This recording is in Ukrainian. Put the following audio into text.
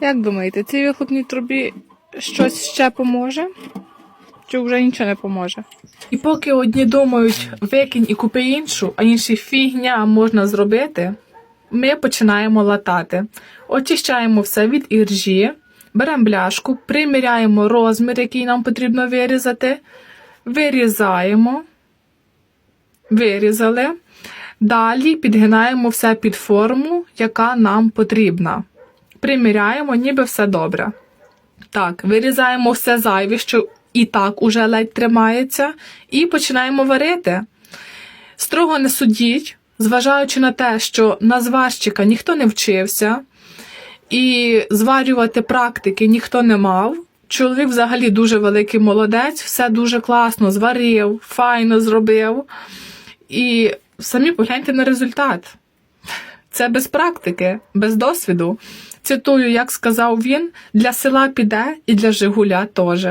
Як думаєте, цій вихлопній трубі щось ще поможе? Чи вже нічого не поможе? І поки одні думають, викинь і купи іншу, а інші фігня можна зробити, ми починаємо латати. Очищаємо все від іржі, беремо бляшку, приміряємо розмір, який нам потрібно вирізати, вирізаємо, вирізали. Далі підгинаємо все під форму, яка нам потрібна. Приміряємо, ніби все добре. Так, вирізаємо все зайве, що і так уже ледь тримається, і починаємо варити. Строго не судіть, зважаючи на те, що на зварщика ніхто не вчився, і зварювати практики ніхто не мав. Чоловік взагалі дуже великий молодець, все дуже класно зварив, файно зробив. І самі погляньте на результат. Це без практики, без досвіду. Цитую, як сказав він, для села піде і для Жигуля теж.